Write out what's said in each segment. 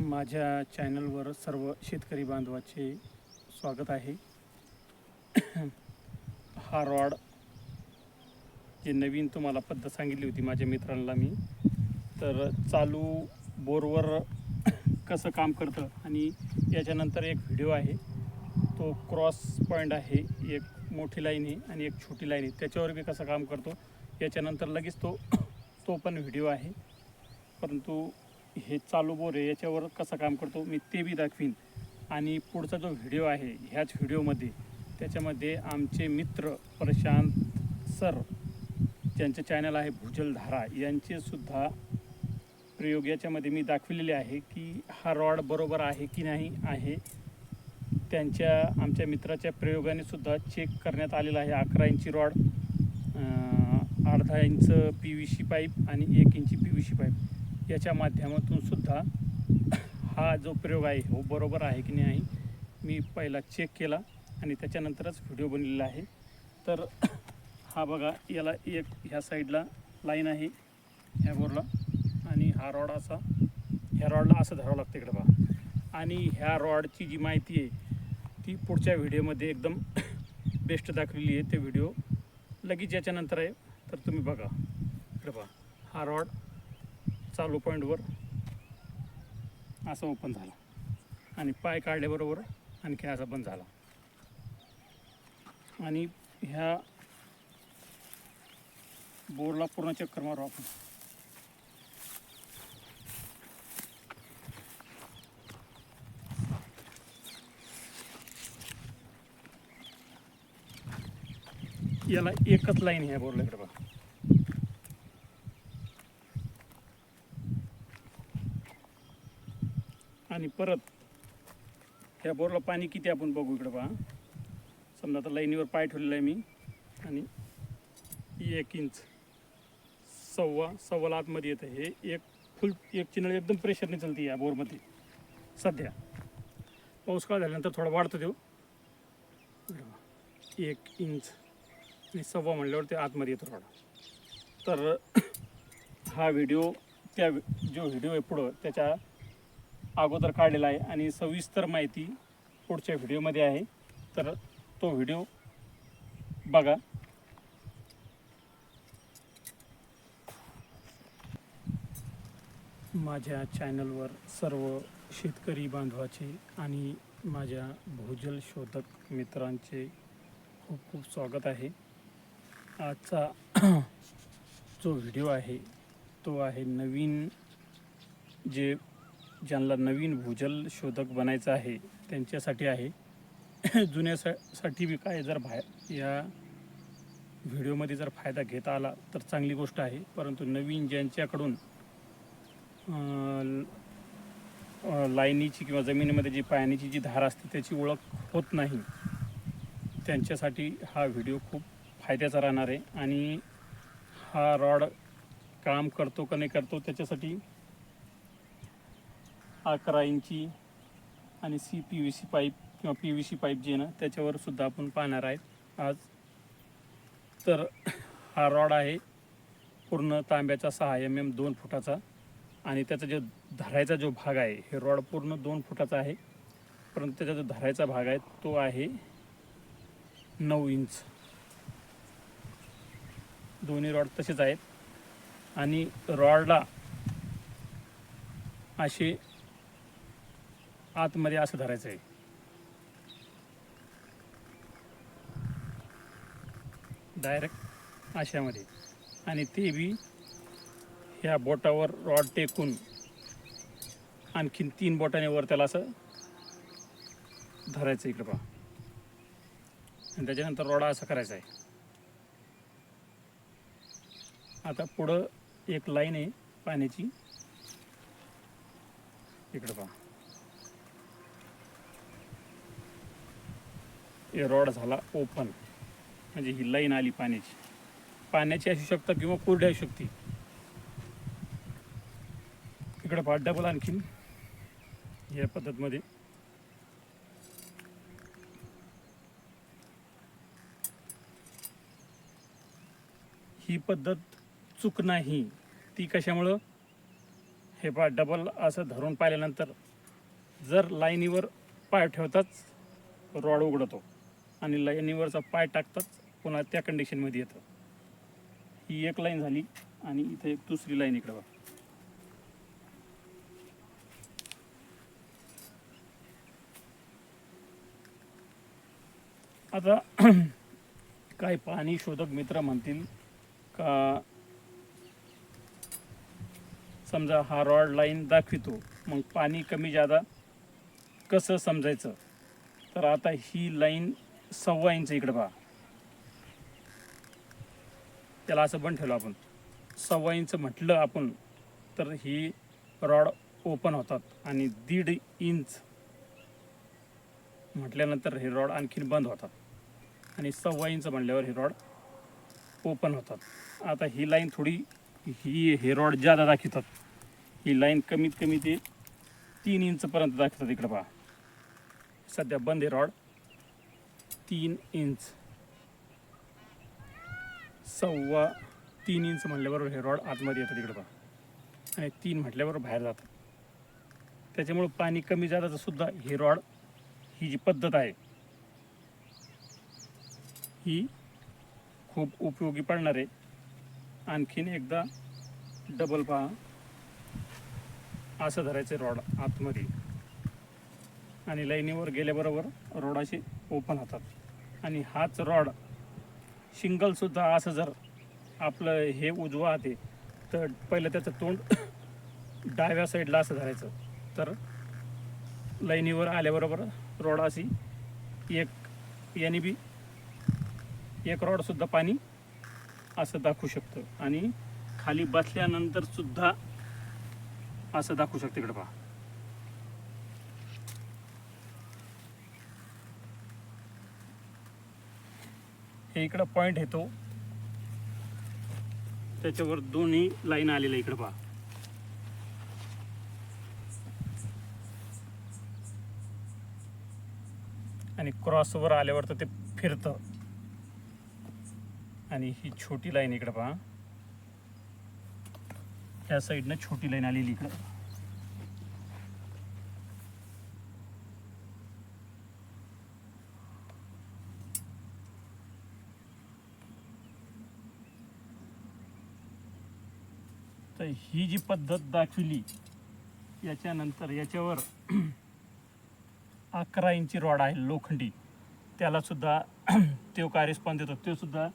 माझ्या चॅनलवर सर्व शेतकरी बांधवाचे स्वागत आहे. हा रॉड जे नवीन तुम्हाला पद्धत सांगितली होती माझ्या मित्रांना मी तर चालू बोरवर कसं काम करतं आणि याच्यानंतर एक व्हिडिओ आहे. तो क्रॉस पॉईंट आहे एक मोठी लाईन आहे आणि एक छोटी लाईन आहे. त्याच्यावर मी कसं काम करतो याच्यानंतर लगेच तो तो पण व्हिडिओ आहे. परंतु हे चालू बोर आहे याच्यावर कसं काम करतो मी ते बी दाखवीन. आणि पुढचा जो व्हिडिओ आहे ह्याच व्हिडिओमध्ये त्याच्यामध्ये आमचे मित्र प्रशांत सर ज्यांचं चॅनल आहे भूजलधारा यांचेसुद्धा प्रयोग याच्यामध्ये मी दाखविलेले आहे की हा रॉड बरोबर आहे की नाही आहे. त्यांच्या आमच्या मित्राच्या प्रयोगाने सुद्धा चेक करण्यात आलेला आहे अकरा इंची रॉड अर्धा inch P V C pipe आणि एक इंची पी व्ही सी पाईप याच्या माध्यमातून सुद्धा हा जो प्रयोग आहे हो बरोबर आहे की नाही मी पहिला चेक केला आणि त्याच्यानंतरच व्हिडिओ बनलेला आहे. तर हा बघा याला एक ह्या साईडला लाईन आहे ह्या बोरला आणि हा रॉड असा ह्या रॉडला असं धरावं लागतं इकडे बघा आणि ह्या रॉडची जी माहिती आहे ती पुढच्या व्हिडिओमध्ये एकदम बेस्ट दाखवलेली आहे. ते व्हिडिओ लगेच याच्यानंतर आहे. तर तुम्ही बघा. इकडे बघा हा रॉड चालू पॉईंटवर असा ओपन झाला. आणि पाय काढल्याबरोबर आणखी असा बंद झाला. आणि ह्या बोरला पूर्ण चक्कर मारू आपण. याला एकच लाईन आहे या बोरला इकडे बघा. आणि परत ह्या बोरला पाणी किती आपण बघू इकडे पहा. समजा आता लाईनीवर पाय ठेवलेला आहे मी. आणि एक इंच सव्वा सव्वाला आतमध्ये येतं. हे एक फुल एक चिनळ एकदम प्रेशरने चालते या बोरमध्ये. सध्या. पाऊस काळ झाल्यानंतर थोडा वाढतो देऊ एक इंच आणि सव्वा म्हणल्यावर ते आतमध्ये येतो थोडा. तर हा व्हिडिओ त्या जो व्हिडिओ आहे पुढं त्याच्या अगोदर काढलेला आहे आणि सविस्तर माहिती पुढच्या व्हिडिओमध्ये आहे. तर तो व्हिडिओ बघा. माझ्या चॅनलवर सर्व शेतकरी बांधवाचे आणि माझ्या भूजल शोधक मित्रांचे खूप खूप स्वागत आहे. आजचा जो व्हिडिओ आहे तो आहे नवीन जे ज्यांना नवीन भूजल शोधक बनायचं आहे त्यांच्यासाठी आहे. जुन्यासाठी साठी बी काय जर बाहेर या व्हिडिओमध्ये जर फायदा घेता आला तर चांगली गोष्ट आहे. परंतु नवीन ज्यांच्याकडून लाईनीची किंवा जमिनीमध्ये जी पाण्याची जी धार असते त्याची ओळख होत नाही त्यांच्यासाठी हा व्हिडिओ खूप फायद्याचा राहणार आहे. आणि हा रॉड काम करतो का नाही करतो त्याच्यासाठी अकरा इंची आणि C P V C pipe किंवा पी व्ही सी पाईप जे ना त्याच्यावर सुद्धा आपण पाहणार आहेत. आज तर हा रॉड आहे पूर्ण तांब्याचा सहा एम एम दोन फुटाचा. आणि त्याचा जो धरायचा जो भाग आहे हे रॉड पूर्ण दोन फुटाचा आहे. परंतु त्याचा जो धरायचा भाग आहे तो आहे नऊ इंच. दोन्ही रॉड तसेच आहेत. आणि रॉडला असे आतमध्ये असं धरायचं आहे डायरेक्ट अशामध्ये आणि ते बी ह्या बोटावर रॉड टेकून आणखीन तीन बोटाने वर त्याला असं धरायचं इकडं पहा. आणि त्याच्यानंतर रॉड असं करायचा आहे आता पुढं एक लाईन आहे पाण्याची. इकडं पहा. रॉड झाला ओपन. म्हणजे ही लाईन आली पाण्याची. पाण्याची असू शकता किंवा कोरडी असू शकते. इकडं पाठ डबल आणखीन. या पद्धतमध्ये. ही पद्धत चूक नाही. ती कशामुळं? हे पहा डबल असं धरून पाहिल्यानंतर जर लाईनीवर पाय ठेवताच रॉड उघडतो. आणि लाईनीवरचा पाय टाकताच पुन्हा त्या कंडिशनमध्ये येतं. ही एक लाईन झाली आणि इथे एक दुसरी लाईन इकडं बघा. आता काय पाणी शोधक मित्र म्हणतील का समजा हा रॉड लाईन दाखवितो मग पाणी कमी जादा कसं समजायचं? तर आता ही लाईन सव्वा इंच इकडे पहा त्याला असं बंद ठेवलं आपण. सव्वा इंच म्हटलं आपण तर ही रॉड ओपन होतात आणि दीड इंच म्हटल्यानंतर हे रॉड आणखीन बंद होतात. आणि सव्वा इंच म्हणल्यावर हे रॉड ओपन होतात. आता ही लाईन थोडी ही हे रॉड ज्यादा दाखवतात. ही लाईन कमीत कमी ते तीन इंचपर्यंत दाखवतात इकडं पहा. सध्या बंद हे रॉड. तीन इंच. सव्वा तीन इंच म्हटल्याबरोबर हे रॉड आतमध्ये येतं तिकडं पहा. आणि तीन म्हटल्याबरोबर बाहेर जातं. त्याच्यामुळं पाणी कमी जाताचं सुद्धा हे रॉड ही जी पद्धत आहे ही खूप उपयोगी पडणार आहे. आणखीन एकदा डबल पहा. असं धरायचं रॉड आतमध्ये. आणि लाईनीवर गेल्याबरोबर रोडाचे ओपन होतात. आणि हाच रॉड शिंगलसुद्धा असं जर आपलं हे उजवं आहे तर पहिलं त्याचं तोंड डाव्या साईडला असं धरायचं. तर लाईनीवर आल्याबरोबर रॉड अशी एक याने बी एक रॉडसुद्धा पाणी असं दाखवू शकतं. आणि खाली बसल्यानंतरसुद्धा असं दाखवू शकतं इकडे पहा. हे इकडं पॉईंट येतो त्याच्यावर दोन्ही लाईन आलेल्या इकडं पहा. आणि क्रॉसवर आल्यावर तर ते फिरतं. आणि ही छोटी लाईन इकडं पहा. ह्या साईडनं छोटी लाईन आलेली इकडं. तर ही जी पद्धत दाखविली याच्यानंतर याच्यावर अकरा इंची रॉड आहे लोखंडी. त्यालासुद्धा तो काय रिस्पॉन्स देतो? तो सुद्धा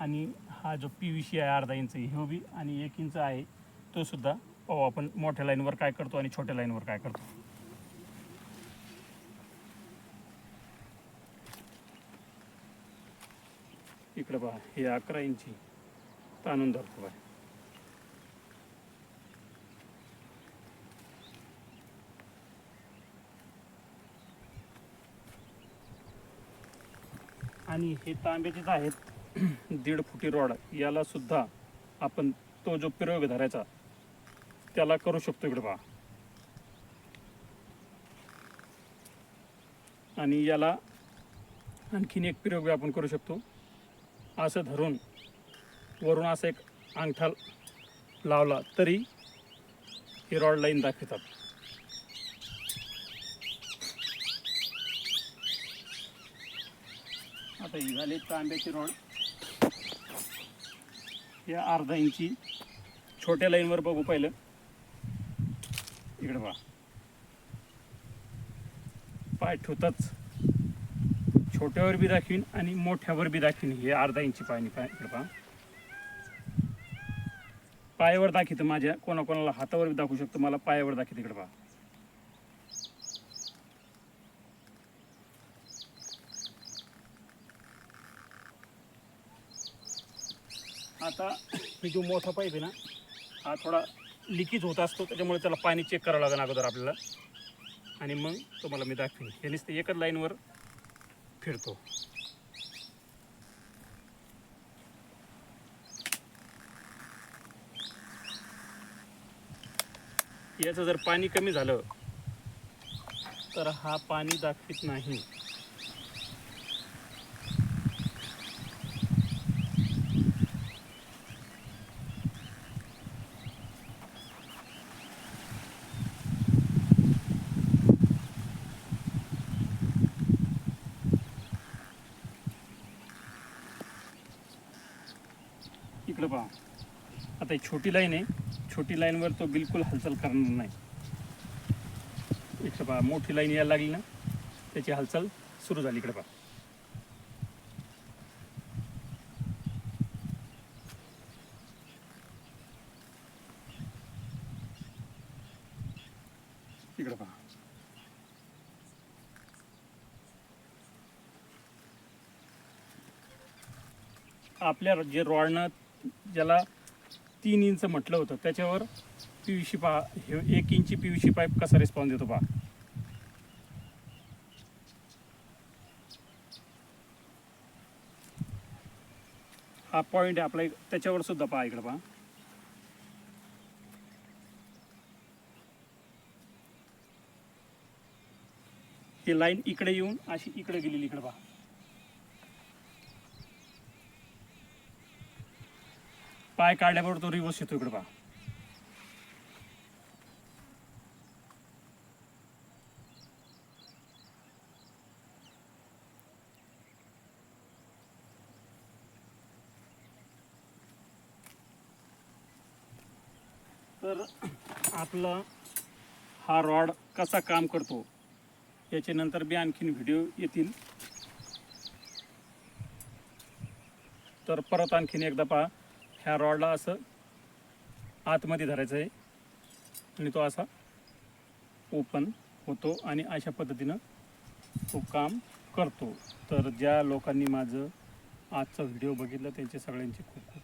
आणि हा जो पी व्ही सी आहे अर्धा इंच हे बी आणि एक इंच आहे तो सुद्धा पाहू आपण. मोठ्या लाईनवर काय करतो आणि छोट्या लाईनवर काय करतो. इकडे पहा हे अकरा इंची ताणून धरतो बाय आणि हे तांब्याचेच आहेत दीड फुटी रॉड याला सुद्धा आपण तो जो प्रयोग धरायचा त्याला करू शकतो इकडे पहा आणि याला आणखीन एक प्रयोग आपण करू शकतो. असं धरून वरून असा एक अंगठा लावला तरी हे रॉड लाईन दाखवतात. आता ही झाली तांब्याची रॉड. या अर्धा इंची छोट्या लाईनवर बघू पहिलं. इकडे पहा पाय ठेवताच छोट्यावर बी दाखवीन आणि मोठ्यावर बी दाखवीन. हे अर्धा इंची पाणी पाय. इकडे पहा पायावर दाखवतं माझ्या. कोणाकोणाला हातावर बी दाखवू शकतो. मला पायावर दाखवतं. इकडे पहा आता ही जो मोठा पाईप आहे ना हा थोडा लिकेज होत असतो त्याच्यामुळे त्याला पाणी चेक करावं लागेल अगोदर आपल्याला. आणि मग तुम्हाला मी दाखवेन. हे नुसते एकच लाईनवर फिरतो. याचं जर पाणी कमी झालं तर हा पाणी दाखवित नाही. आता ही छोटी लाईन आहे. छोटी लाईनवर तो बिलकुल हालचाल करणार नाही. इकडं पहा मोठी लाईन यायला लागली ना त्याची हालचाल सुरू झाली इकडे पहा. इकडं पहा. आपल्या जे रॉडनं ज्याला तीन इंच म्हटलं होतं त्याच्यावर पी यू सी पहा हे एक इंची पी यू सी पाईप कसा रिस्पॉन्स देतो पहा. हा पॉईंट आहे आपला एक- त्याच्यावर सुद्धा पहा इकडे पहा. ही लाईन इकडे येऊन अशी इकडे गेलेली इकडे पहा. पाय काढल्याबरोबर तो रिवर्स येतो इकडे पहा. तर आपला हा रॉड कसा काम करतो याच्यानंतर नंतर बी आणखीन व्हिडिओ येतील. तर परत आणखीन एकदा पहा. ह्या रॉडला असं आतमध्ये धरायचं आहे. आणि तो असा ओपन होतो आणि अशा पद्धतीनं तो काम करतो. तर ज्या लोकांनी माझं आजचा व्हिडिओ बघितला त्यांचे सगळ्यांचे खूप खूप